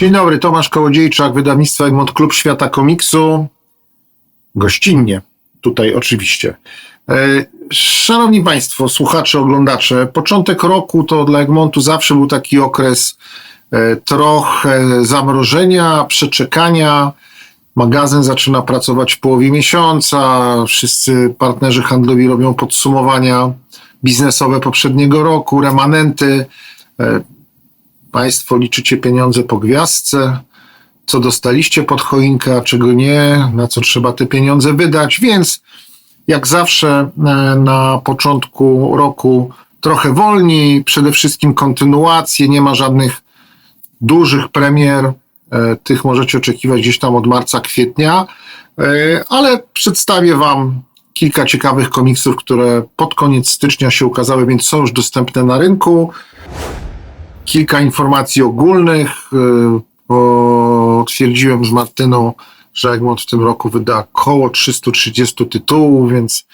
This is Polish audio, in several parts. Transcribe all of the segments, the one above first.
Dzień dobry, Tomasz Kołodziejczak, wydawnictwo Egmont Klub Świata Komiksu. Gościnnie, tutaj oczywiście. E, Szanowni Państwo, słuchacze, oglądacze, początek roku to dla Egmontu zawsze był taki okres e, trochę zamrożenia, przeczekania. Magazyn zaczyna pracować w połowie miesiąca, wszyscy partnerzy handlowi robią podsumowania biznesowe poprzedniego roku, remanenty. Państwo liczycie pieniądze po gwiazdce, co dostaliście pod choinkę, a czego nie, na co trzeba te pieniądze wydać, więc jak zawsze e, na początku roku trochę wolniej, przede wszystkim kontynuacje, nie ma żadnych dużych premier, e, tych możecie oczekiwać gdzieś tam od marca, kwietnia, e, ale przedstawię Wam kilka ciekawych komiksów, które pod koniec stycznia się ukazały, więc są już dostępne na rynku kilka informacji ogólnych. y, Potwierdziłem z Martyną, że Egmont w tym roku wyda około 330 tytułów, więc,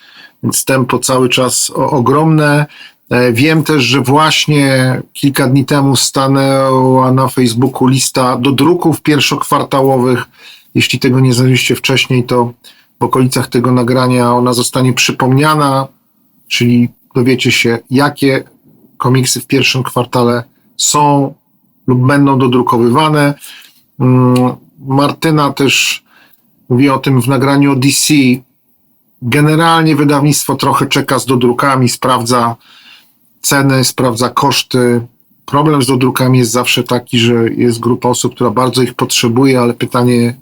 więc tempo cały czas ogromne. E, Wiem też, że właśnie kilka dni temu stanęła na Facebooku lista do druków pierwszokwartałowych. Jeśli tego nie znaleźliście wcześniej, to w okolicach tego nagrania ona zostanie przypomniana, czyli dowiecie się, jakie komiksy w pierwszym kwartale są lub będą dodrukowywane. Mm, Martyna też mówi o tym w nagraniu DC. Generalnie wydawnictwo trochę czeka z dodrukami, sprawdza ceny, sprawdza koszty. Problem z dodrukami jest zawsze taki, że jest grupa osób, która bardzo ich potrzebuje, ale pytanie,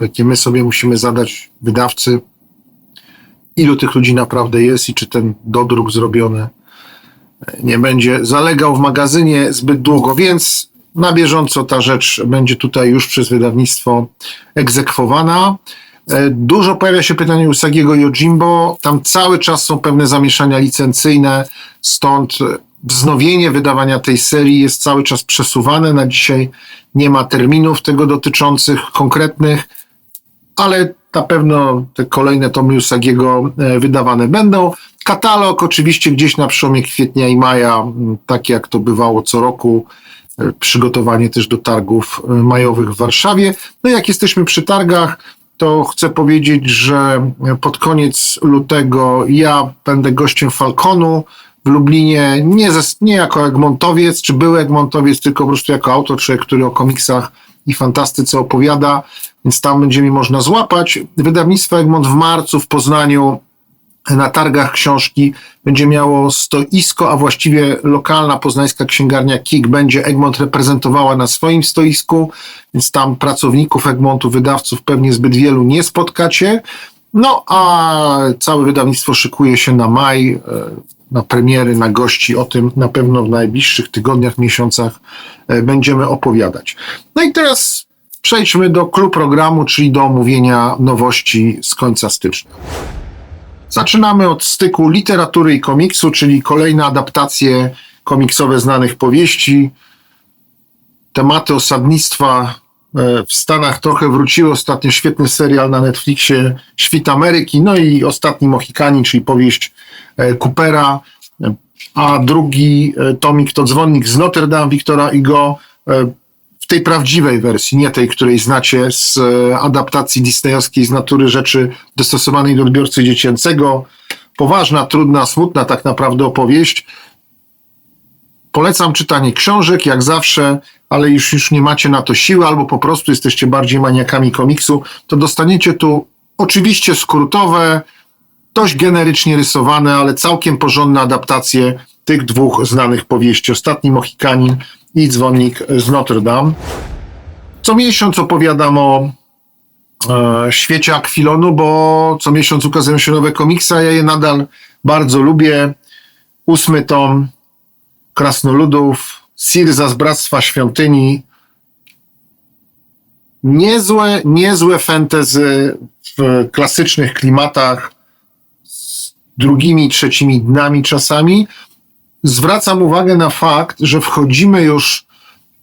jakie my sobie musimy zadać, wydawcy, ilu tych ludzi naprawdę jest i czy ten dodruk zrobiony nie będzie zalegał w magazynie zbyt długo, więc na bieżąco ta rzecz będzie tutaj już przez wydawnictwo egzekwowana. E, Dużo pojawia się pytanie Usagiego i Ojimbo. Tam cały czas są pewne zamieszania licencyjne, stąd wznowienie wydawania tej serii jest cały czas przesuwane. Na dzisiaj nie ma terminów tego dotyczących konkretnych, ale na pewno te kolejne tomy Usagiego e, wydawane będą. Katalog oczywiście gdzieś na przełomie kwietnia i maja, tak jak to bywało co roku, e, przygotowanie też do targów e, majowych w Warszawie. No jak jesteśmy przy targach, to chcę powiedzieć, że pod koniec lutego ja będę gościem Falconu w Lublinie, nie, ze, nie jako Egmontowiec, czy były Egmontowiec, tylko po prostu jako autor, człowiek, który o komiksach i fantastyce opowiada, więc tam będzie mi można złapać. Wydawnictwo Egmont w marcu w Poznaniu na targach książki będzie miało stoisko, a właściwie lokalna poznańska księgarnia KIK będzie Egmont reprezentowała na swoim stoisku, więc tam pracowników Egmontu, wydawców pewnie zbyt wielu nie spotkacie. No a całe wydawnictwo szykuje się na maj, e, na premiery, na gości. O tym na pewno w najbliższych tygodniach, miesiącach e, będziemy opowiadać. No i teraz przejdźmy do klub programu, czyli do omówienia nowości z końca stycznia. Zaczynamy od styku literatury i komiksu, czyli kolejne adaptacje komiksowe znanych powieści. Tematy osadnictwa e, w Stanach trochę wróciły. Ostatnio świetny serial na Netflixie Świt Ameryki, no i ostatni Mohikani, czyli powieść Coopera, E, a drugi e, tomik to Dzwonnik z Notre Dame Wiktora Igo e, w tej prawdziwej wersji, nie tej, której znacie z e, adaptacji disneyowskiej z natury rzeczy dostosowanej do odbiorcy dziecięcego. Poważna, trudna, smutna tak naprawdę opowieść. Polecam czytanie książek, jak zawsze, ale już, już nie macie na to siły, albo po prostu jesteście bardziej maniakami komiksu, to dostaniecie tu oczywiście skrótowe, dość generycznie rysowane, ale całkiem porządne adaptacje tych dwóch znanych powieści. Ostatni Mohikanin i Dzwonnik z Notre Dame. Co miesiąc opowiadam o e, świecie Akwilonu, bo co miesiąc ukazują się nowe komiksy, a ja je nadal bardzo lubię. Ósmy tom Krasnoludów, Sirza z Bractwa Świątyni. Niezłe, niezłe fantasy w klasycznych klimatach, drugimi, trzecimi dnami czasami. Zwracam uwagę na fakt, że wchodzimy już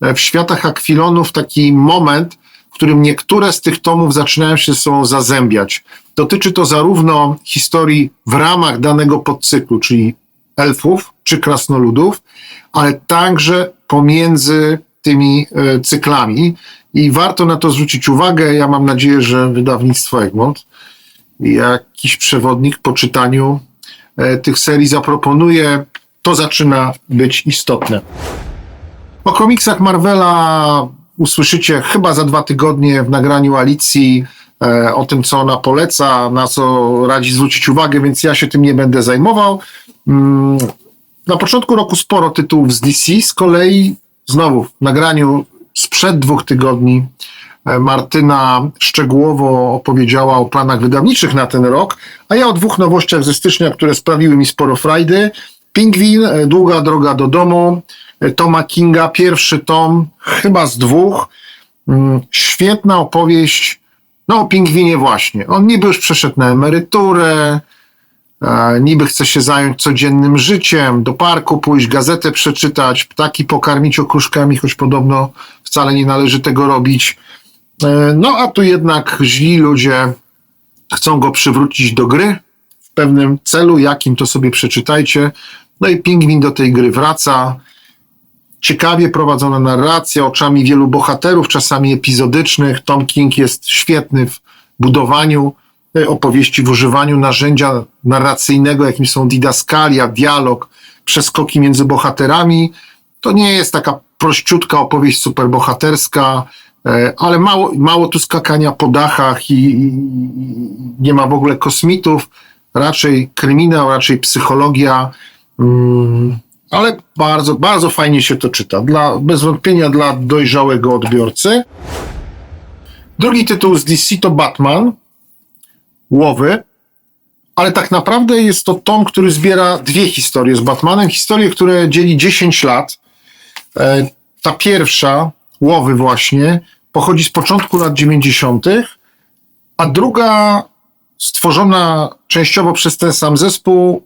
w światach Akwilonu w taki moment, w którym niektóre z tych tomów zaczynają się ze sobą zazębiać. Dotyczy to zarówno historii w ramach danego podcyklu, czyli elfów czy krasnoludów, ale także pomiędzy tymi e, cyklami i warto na to zwrócić uwagę. Ja mam nadzieję, że wydawnictwo Egmont jakiś przewodnik po czytaniu e, tych serii zaproponuje. To zaczyna być istotne. O komiksach Marvela usłyszycie chyba za dwa tygodnie w nagraniu Alicji e, o tym, co ona poleca, na co radzi zwrócić uwagę, więc ja się tym nie będę zajmował. Mm, na początku roku sporo tytułów z DC, z kolei znowu w nagraniu sprzed dwóch tygodni Martyna szczegółowo opowiedziała o planach wydawniczych na ten rok, a ja o dwóch nowościach ze stycznia, które sprawiły mi sporo frajdy. Pingwin, e, Długa droga do domu, e, Toma Kinga, pierwszy tom, chyba z dwóch. Mm, Świetna opowieść, no o pingwinie właśnie. On niby już przeszedł na emeryturę, e, niby chce się zająć codziennym życiem, do parku pójść, gazetę przeczytać, ptaki pokarmić okruszkami, choć podobno wcale nie należy tego robić. E, No a tu jednak źli ludzie chcą go przywrócić do gry w pewnym celu, jakim to sobie przeczytajcie. No i pingwin do tej gry wraca. Ciekawie prowadzona narracja oczami wielu bohaterów, czasami epizodycznych. Tom King jest świetny w budowaniu e, opowieści, w używaniu narzędzia narracyjnego, jakim są didaskalia, dialog, przeskoki między bohaterami. To nie jest taka prościutka opowieść superbohaterska, ale mało, mało tu skakania po dachach i, i nie ma w ogóle kosmitów. Raczej kryminał, raczej psychologia. Mm, ale bardzo, bardzo fajnie się to czyta. Dla, bez wątpienia dla dojrzałego odbiorcy. Drugi tytuł z DC to Batman. Łowy. Ale tak naprawdę jest to tom, który zbiera dwie historie z Batmanem. Historie, które dzieli 10 lat. E, ta pierwsza, Łowy właśnie, pochodzi z początku lat 90., a druga stworzona częściowo przez ten sam zespół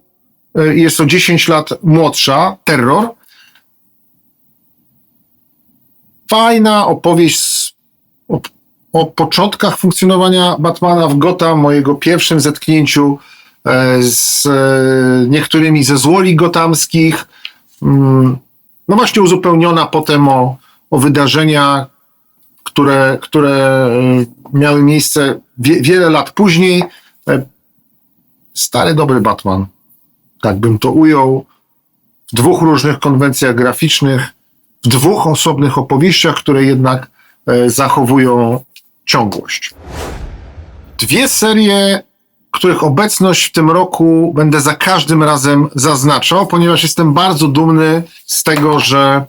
y, jest o 10 lat młodsza, Terror. Fajna opowieść o, o początkach funkcjonowania Batmana w Gotham, mojego pierwszym zetknięciu e, z e, niektórymi ze złoli gotamskich. Mm, No właśnie uzupełniona potem o, o wydarzenia, które, które y, miały miejsce wie, wiele lat później. E, Stary, dobry Batman. Tak bym to ujął. W dwóch różnych konwencjach graficznych, w dwóch osobnych opowieściach, które jednak e, zachowują ciągłość. Dwie serie, których obecność w tym roku będę za każdym razem zaznaczał, ponieważ jestem bardzo dumny z tego, że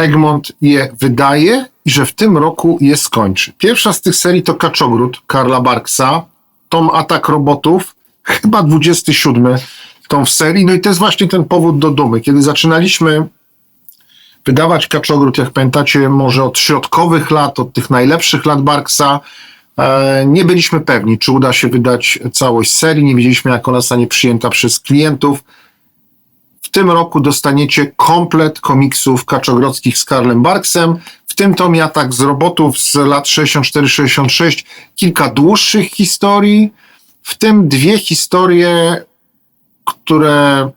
Egmont je wydaje i że w tym roku je skończy. Pierwsza z tych serii to Kaczogród Karla Barksa, tom Atak Robotów, chyba 27 tom w serii. No i to jest właśnie ten powód do dumy. Kiedy zaczynaliśmy wydawać Kaczogród, jak pamiętacie, może od środkowych lat, od tych najlepszych lat Barksa, e, nie byliśmy pewni, czy uda się wydać całość serii. Nie wiedzieliśmy, jak ona zostanie przyjęta przez klientów. W tym roku dostaniecie komplet komiksów kaczogrodzkich z Karlem Barksem. W tym tomie atak z robotów z lat 64-66, kilka dłuższych historii, w tym dwie historie, które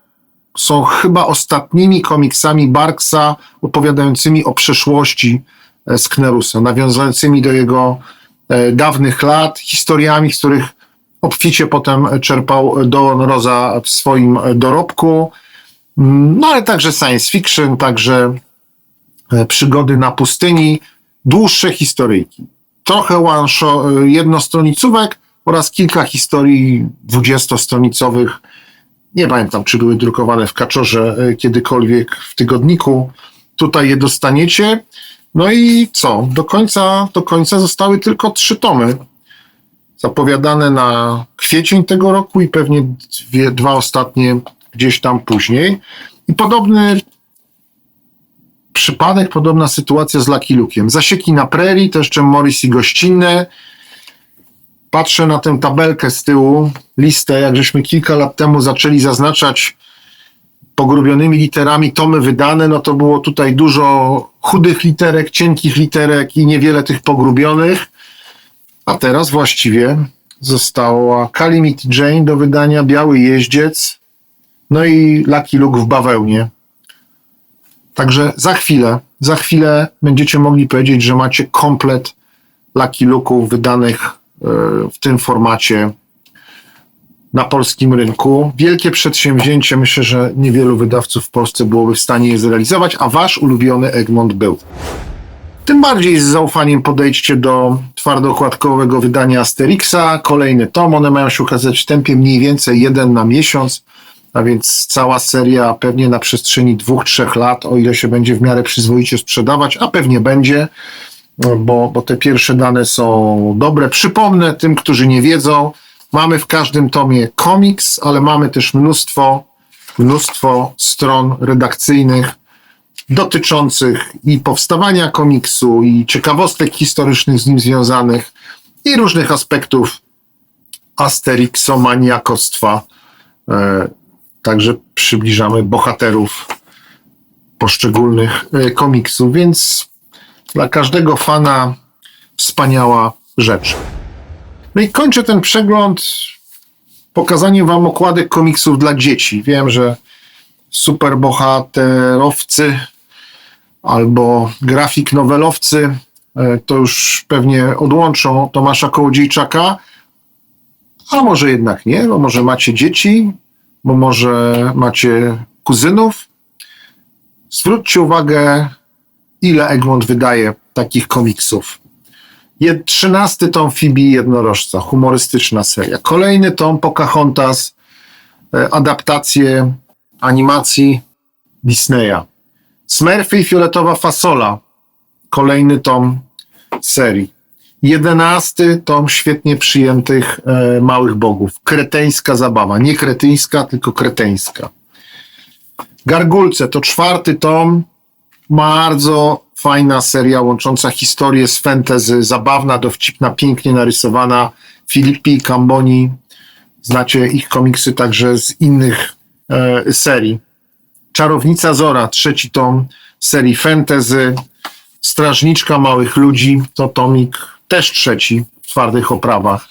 są chyba ostatnimi komiksami Barksa opowiadającymi o przeszłości e, Sknerusa, nawiązującymi do jego e, dawnych lat, historiami, z których obficie potem czerpał Don Rosa w swoim dorobku. No ale także science fiction, także e, przygody na pustyni, dłuższe historyjki. Trochę one e, jednostronicówek oraz kilka historii dwudziestostronicowych. Nie pamiętam, czy były drukowane w kaczorze e, kiedykolwiek w tygodniku. Tutaj je dostaniecie. No i co? Do końca, do końca zostały tylko trzy tomy. Zapowiadane na kwiecień tego roku i pewnie dwie, dwa ostatnie gdzieś tam później. I podobny przypadek, podobna sytuacja z Lucky Luke'iem. Zasieki na prerii, to jeszcze Morris i gościnne. Patrzę na tę tabelkę z tyłu, listę, jak żeśmy kilka lat temu zaczęli zaznaczać pogrubionymi literami tomy wydane, no to było tutaj dużo chudych literek, cienkich literek i niewiele tych pogrubionych. A teraz właściwie została Calamity Jane do wydania, Biały Jeździec, no i Lucky Luke w bawełnie. Także za chwilę, za chwilę będziecie mogli powiedzieć, że macie komplet Lucky Looków wydanych e, w tym formacie na polskim rynku. Wielkie przedsięwzięcie, myślę, że niewielu wydawców w Polsce byłoby w stanie je zrealizować, a wasz ulubiony Egmont był. Tym bardziej z zaufaniem podejdźcie do twardokładkowego wydania Asterixa. Kolejny tom, one mają się ukazać w tempie mniej więcej jeden na miesiąc, a więc cała seria pewnie na przestrzeni dwóch, trzech lat, o ile się będzie w miarę przyzwoicie sprzedawać, a pewnie będzie, bo, bo te pierwsze dane są dobre. Przypomnę tym, którzy nie wiedzą, mamy w każdym tomie komiks, ale mamy też mnóstwo, mnóstwo stron redakcyjnych, dotyczących i powstawania komiksu, i ciekawostek historycznych z nim związanych, i różnych aspektów asterixomaniakostwa. E, także przybliżamy bohaterów poszczególnych e, komiksów, więc dla każdego fana wspaniała rzecz. No i kończę ten przegląd pokazaniem wam okładek komiksów dla dzieci. Wiem, że superbohaterowcy albo grafik nowelowcy e, to już pewnie odłączą Tomasza Kołodziejczaka, a może jednak nie, bo może macie dzieci, bo może macie kuzynów. Zwróćcie uwagę, ile Egmont wydaje takich komiksów. Trzynasty tom Fibi Jednorożca, humorystyczna seria. Kolejny tom Pocahontas, e, adaptacje animacji Disneya. Smurfy i Fioletowa Fasola, kolejny tom serii. Jedenasty tom świetnie przyjętych e, Małych Bogów. Kreteńska zabawa. Nie kretyńska, tylko kreteńska. Gargulce to czwarty tom. Bardzo fajna seria łącząca historię z fantasy. Zabawna, dowcipna, pięknie narysowana. Filippi Camboni. Znacie ich komiksy także z innych e, serii. Czarownica Zora, trzeci tom serii fantasy. Strażniczka Małych Ludzi, to tomik też trzeci w twardych oprawach.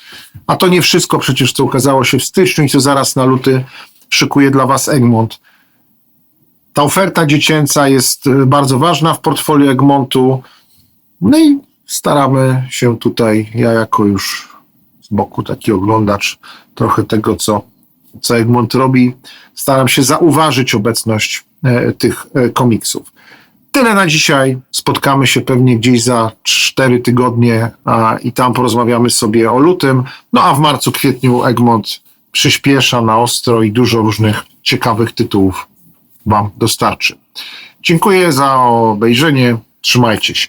A to nie wszystko przecież, co ukazało się w styczniu i co zaraz na luty szykuje dla Was Egmont. Ta oferta dziecięca jest y, bardzo ważna w portfolio Egmontu. No i staramy się tutaj, ja jako już z boku taki oglądacz trochę tego, co, co Egmont robi, staram się zauważyć obecność e, tych e, komiksów. Tyle na dzisiaj. Spotkamy się pewnie gdzieś za cztery tygodnie a, i tam porozmawiamy sobie o lutym. No a w marcu, kwietniu Egmont przyspiesza na ostro i dużo różnych ciekawych tytułów Wam dostarczy. Dziękuję za obejrzenie. Trzymajcie się.